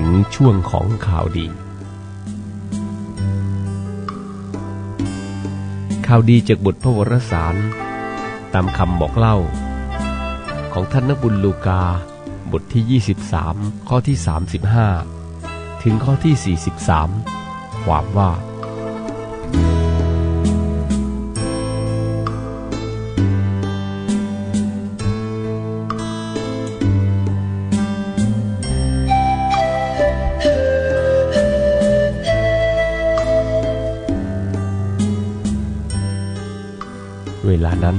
ถึงช่วงของข่าวดี ข่าวดีจากบทพระวรสาร ตามคำบอกเล่า ของท่านนบุญลูกา บทที่ 23 ข้อที่ 35 ถึงข้อที่ 43 ความว่าานั้น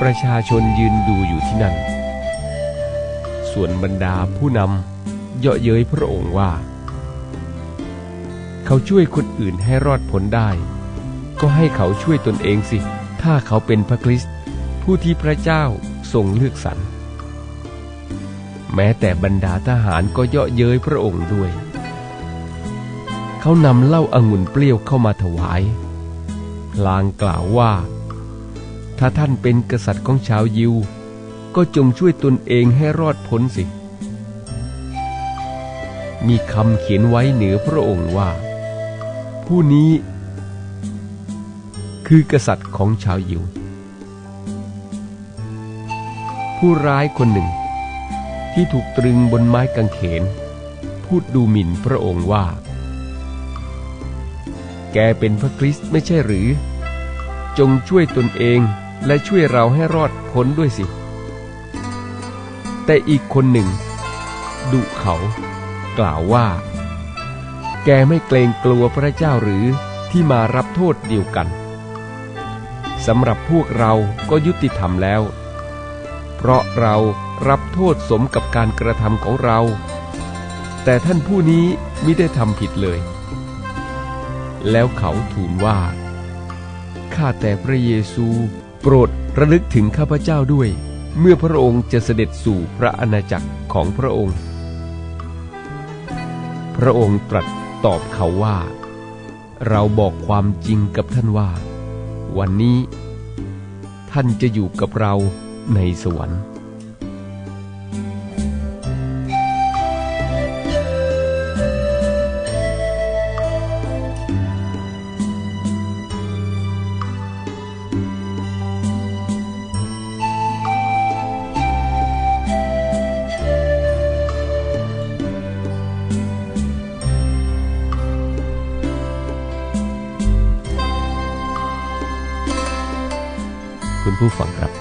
ประชาชนยืนดูอยู่ที่นั่น ส่วนบรรดาผู้นำเยาะเย้ยพระองค์ว่า เขาช่วยคนอื่นให้รอดพ้นได้ ก็ให้เขาช่วยตนเองสิ ถ้าเขาเป็นพระคริสต์ผู้ที่พระเจ้าทรงเลือกสรรแม้แต่บรรดาทหารก็เยาะเย้ยพระองค์ด้วย เขานำเหล้าอางุ่นเปรี้ยวเข้ามาถวาย ลางกล่าวว่า ถ้าท่านเป็นกษัตริย์ของชาวยิว ก็จงช่วยตนเองให้รอดพ้นสิ มีคำเขียนไว้เหนือพระองค์ว่า ผู้นี้ คือกษัตริย์ของชาวยิว ผู้ร้ายคนหนึ่ง ที่ถูกตรึงบนไม้กางเขน พูดดูหมิ่นพระองค์ว่า แกเป็นพระคริสต์ไม่ใช่หรือ จงช่วยตนเองและช่วยเราให้รอดพ้นด้วยสิ แต่อีกคนหนึ่ง ดุเขา กล่าวว่า แกไม่เกรงกลัวพระเจ้าหรือที่มารับโทษเดียวกันสำหรับพวกเราก็ยุติธรรมแล้ว เพราะเรารับโทษสมกับการกระทำของเรา แต่ท่านผู้นี้ไม่ได้ทำผิดเลย แล้วเขาทูลว่า ข้าแต่พระเยซู โปรดระลึกถึงข้าพเจ้าด้วย เมื่อพระองค์จะเสด็จสู่พระอาณาจักรของพระองค์ พระองค์ตรัสตอบเขาว่า เราบอกความจริงกับท่านว่า วันนี้ ท่านจะอยู่กับเราในสวรรค์ ผู้ฟังครับ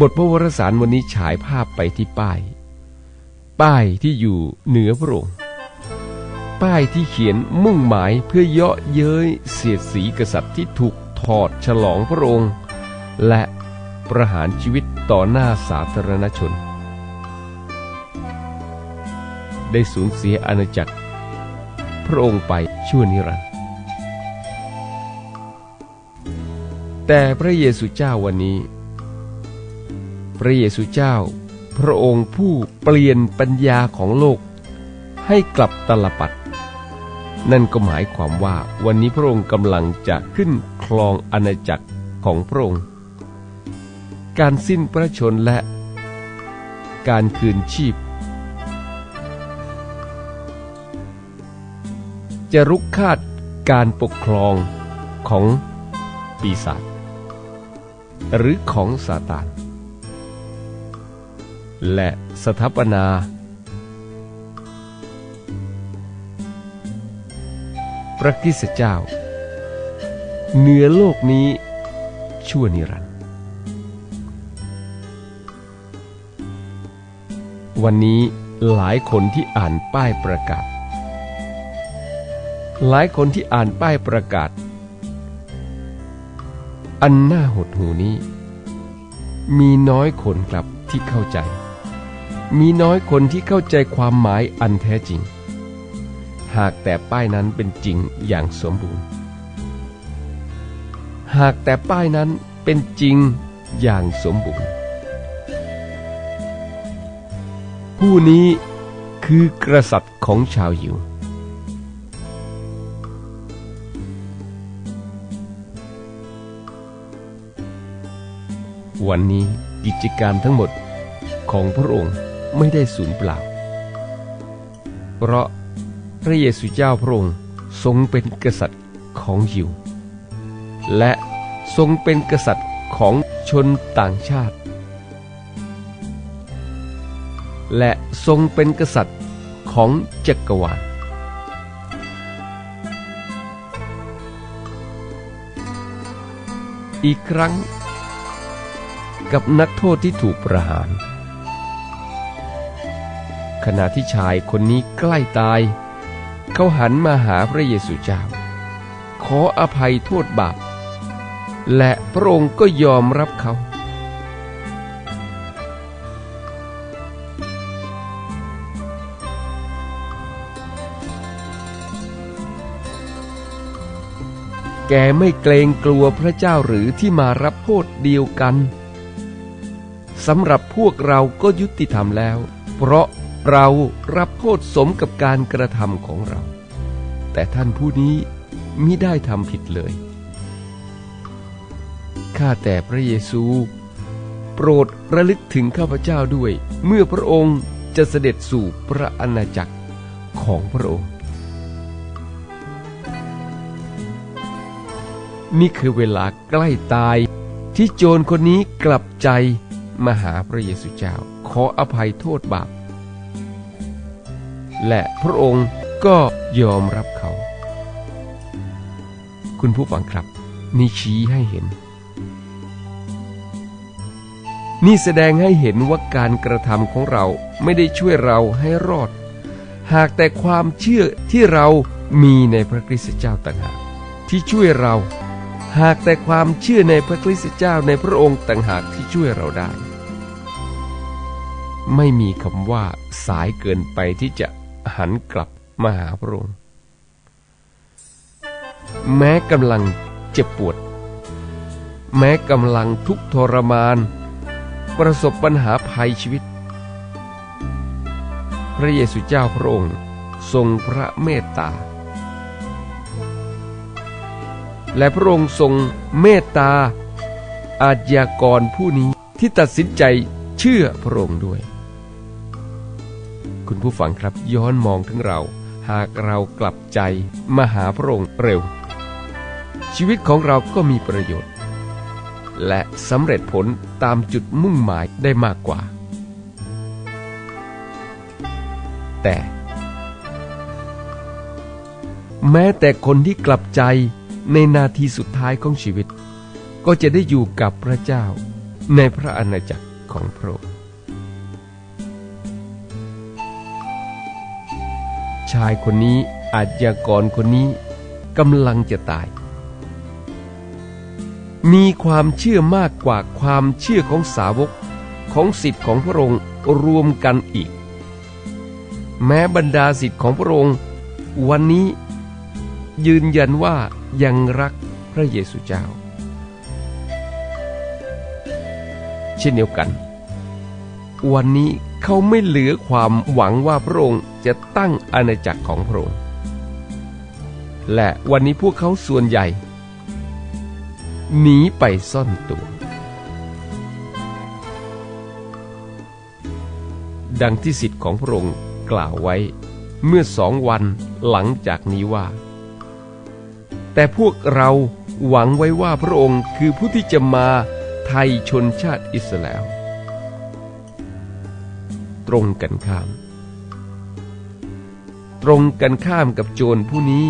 บทพระวรสารวันนี้ฉายภาพไปที่ป้าย ป้ายที่อยู่เหนือพระองค์ป้ายที่เขียนมุ่งหมายเพื่อเยาะเย้ยเสียดสีกษัตริย์ที่ถูกถอดฉลองพระองค์ และประหารชีวิตต่อหน้าสาธารณชน ได้สูญเสียอาณาจักร พระองค์ไปชั่วนิรันดร์ แต่พระเยซูเจ้าวันนี้ พระเยซูเจ้า พระองค์ผู้เปลี่ยนปัญญาของโลก ให้กลับตลปัด นั่นก็หมายความว่าวันนี้พระองค์กำลังจะขึ้นครองอาณาจักรของพระองค์ การสิ้นพระชนและ การคืนชีพ จะรุกคาดการปกครองของปีศาจ หรือของซาตานและสถาปนา พระคริสเจ้า เหนือโลกนี้ชั่วนิรันดร์วันนี้หลายคนที่อ่านป้ายประกาศ หลายคนที่อ่านป้ายประกาศ อันน่าหดหูนี้ มีน้อยคนครับที่เข้าใจ มีน้อยคนที่เข้าใจความหมายอันแท้จริง หากแต่ป้ายนั้นเป็นจริงอย่างสมบูรณ์ หากแต่ป้ายนั้นเป็นจริงอย่างสมบูรณ์ ผู้นี้คือกษัตริย์ของชาวยิว วันนี้กิจการทั้งหมดของพระองค์ไม่ได้สูญเปล่า เพราะพระเยซูเจ้าพระองค์ทรงเป็นกษัตริย์ของยิว และทรงเป็นกษัตริย์ของชนต่างชาติ และทรงเป็นกษัตริย์ของจักรวาลอีกครั้ง กับนักโทษที่ถูกประหาร ขณะที่ชายคนนี้ใกล้ตาย เขาหันมาหาพระเยซูเจ้า ขออภัยโทษบาป และพระองค์ก็ยอมรับเขา แกไม่เกรงกลัวพระเจ้าหรือที่มารับโทษเดียวกัน สำหรับพวกเราก็ยุติธรรมแล้ว เพราะเรารับโทษสมกับการกระทำของเรา แต่ท่านผู้นี้มิได้ทำผิดเลย ข้าแต่พระเยซู โปรดระลึกถึงข้าพเจ้าด้วย เมื่อพระองค์จะเสด็จสู่พระอาณาจักรของพระองค์นี่คือเวลาใกล้ตายที่โจรคนนี้กลับใจ มาหาพระเยซูเจ้าขออภัยโทษบาป และพระองค์ก็ยอมรับเขา คุณผู้ฟังครับ นี่ชี้ให้เห็น นี่แสดงให้เห็นว่าการกระทำของเราไม่ได้ช่วยเราให้รอด หากแต่ความเชื่อที่เรามีในพระคริสต์เจ้าต่างหากที่ช่วยเราหากแต่ความเชื่อในพระคริสต์เจ้าในพระองค์ต่างหากที่ช่วยเราได้ ไม่มีคำว่าสายเกินไปที่จะหันกลับมาหาพระองค์ แม้กำลังเจ็บปวด แม้กำลังทุกทรมาน ประสบปัญหาภัยชีวิต พระเยซูเจ้าพระองค์ทรงพระเมตตา และพระองค์ทรงเมตตาอาชญากรผู้นี้ที่ตัดสินใจเชื่อพระองค์ด้วย คุณผู้ฟังครับ ย้อนมองถึงเรา หากเรากลับใจมาหาพระองค์เร็ว ชีวิตของเราก็มีประโยชน์ และสำเร็จผลตามจุดมุ่งหมายได้มากกว่า แต่ แม้แต่คนที่กลับใจในนาทีสุดท้ายของชีวิต ก็จะได้อยู่กับพระเจ้าในพระอาณาจักรของพระองค์ ชายคนนี้อาจยากรคนนี้กำลังจะตาย มีความเชื่อมากกว่าความเชื่อของสาวกของสิทธิ์ของพระองค์รวมกันอีก แม้บรรดาสิทธิ์ของพระองค์ วันนี้ยืนยันว่ายังรักพระเยซูเจ้า เช่นเดียวกัน วันนี้ เขาไม่เหลือความหวังว่าพระองค์จะตั้งอาณาจักรของพระองค์ และวันนี้พวกเขาส่วนใหญ่ หนีไปซ่อนตัว ดังที่สิทธิ์ของพระองค์กล่าวไว้เมื่อสองวันหลังจากนี้ว่า แต่พวกเราหวังไว้ว่าพระองค์คือผู้ที่จะมาไทยชนชาติอิสราเอล ตรงกันข้าม ตรงกันข้ามกับโจรผู้นี้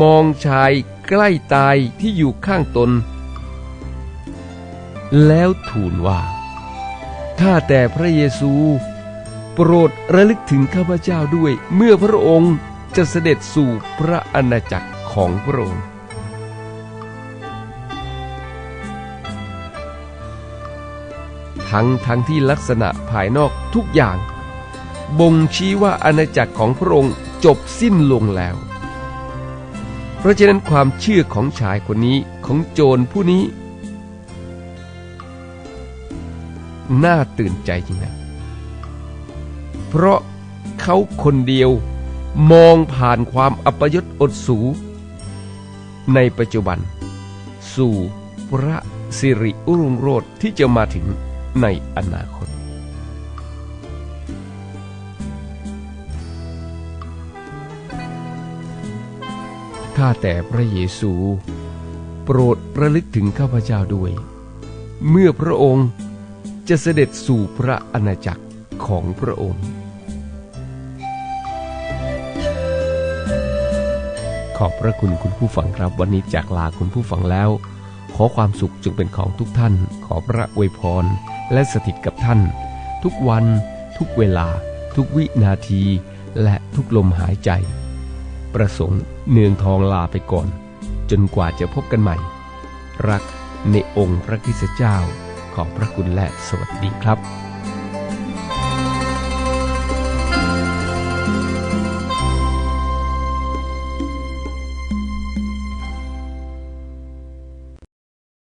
มองชายใกล้ตายที่อยู่ข้างตน แล้วทูลว่า ข้าแต่พระเยซู โปรดระลึกถึงข้าพเจ้าด้วยเมื่อพระองค์จะเสด็จสู่พระอาณาจักรของพระองค์ ทั้งทั้งที่ลักษณะภายนอกทุกอย่าง บ่งชี้ว่าอาณาจักรของพระองค์จบสิ้นลงแล้ว เพราะฉะนั้นความเชื่อของชายคนนี้ของโจรผู้นี้ น่าตื่นใจจริงนะ เพราะเขาคนเดียวมองผ่านความอัปยศอดสู ในปัจจุบัน สู่พระสิริอุรุงโรธที่จะมาถึง ในอนาคต ข้าแต่พระเยซู โปรดระลึกถึงข้าพเจ้าด้วย เมื่อพระองค์จะเสด็จสู่พระอาณาจักรของพระองค์ ขอบพระคุณคุณผู้ฟังครับวันนี้จากลาคุณผู้ฟังแล้ว ขอความสุขจงเป็นของทุกท่าน ขอพระอวยพร และสถิตกับท่าน ทุกวัน ทุกเวลา ทุกวินาที และทุกลมหายใจ ประสงค์เนืองทองลาไปก่อน จนกว่าจะพบกันใหม่ รักในองค์พระคริสตเจ้า ขอพระคุณและสวัสดีครับ